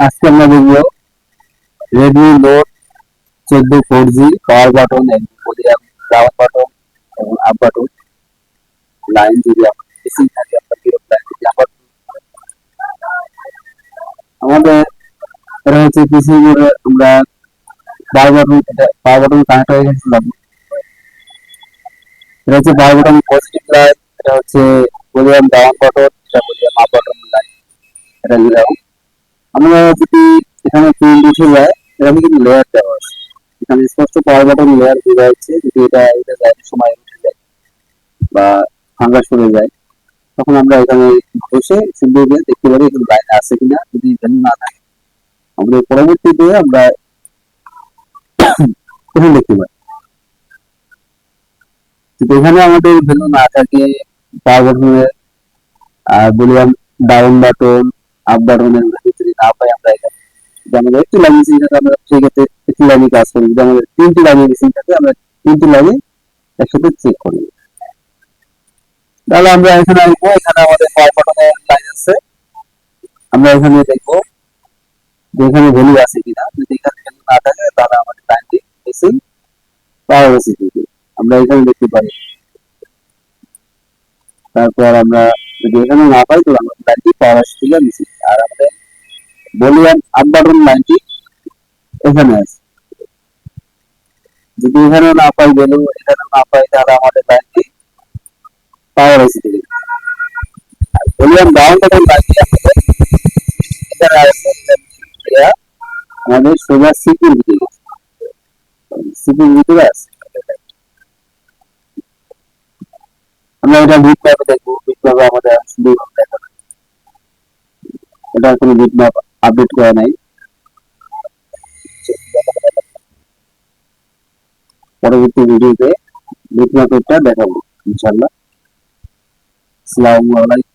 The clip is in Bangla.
আজকে আমরা দেখব রেডমি নোট চোদ্দ four G power button down button এবং আপ বাটন লাইন যদি থাকে আমাদের এটা হচ্ছে পিসি করে আমরা power button power button connect হয়ে এটা হচ্ছে পাওয়ার বাটন পজিটিভ লাইন এটা হচ্ছে ভলিউম ডাউন বাটন এটা ভলিউম আপ বাটন লাইন এটা নিলাম। আমরা যদি এখানে প্রিন্ট উঠে যায়, এখানে কিন্তু লেয়ার দেওয়া আছে। এখানে স্পষ্ট পাওয়ার বাটন লেয়ার বোঝা যাচ্ছে যদি এটা এটা যায় সময় উঠে যায় বা ফাঙ্গাস পড়ে যায়, তখন আমরা এখানে বসে সুন্দর করে দেখতে পারি এখানে লাইন আছে কিনা, যদি ভ্যালু না থাকে। আমরা পরবর্তীতে আমরা এখানে দেখতে পাই এখানে আমাদের ভ্যালু না থাকে পাওয়ার বাটনের আর বললাম ডাউন বাটন আপ বাটনের আমরা আমাদের লাইন কাজ করি। যদি আমাদের তিনটি আমরা তিনটি লাইনে একসাথে চেক করি। তাহলে আমরা এখানে আসব এখানে আমাদের লাইন আছে। আমরা এখানে দেখব যে এখানে ভ্যালু আছে কিনা। যদি এখানে ভ্যালু না থাকে, তাহলে আমাদের লাইনটি মেশিন পাওয়ার মেশিন থেকে আমরা এখানে দেখতে পারি তারপর আমরা যদি এখানে না পাই তো আমরা লাইনটি আমাদের আপ বাটন লাইনটি এখানে আছে। যদি এখানে না পাই ভ্যালু এখানে না পাই তাহলে আমাদের লাইনটি পাওয়ার থেকে আর ভলিউম ডাউন লাইনটি আমাদের এখানে আছে আমাদের সোজা সিপির ভিতরে সিপির ভিতরে আছে। আমরা এটা বিট ম্যাপে দেখব বিট ম্যাপে আমাদের সুন্দর এটা কোনো বিট ম্যাপ আপডেট করা নাই। পরবর্তী ভিডিওতে দেখাবো ইনশাল্লাহ আসসালামু আলাইকুম।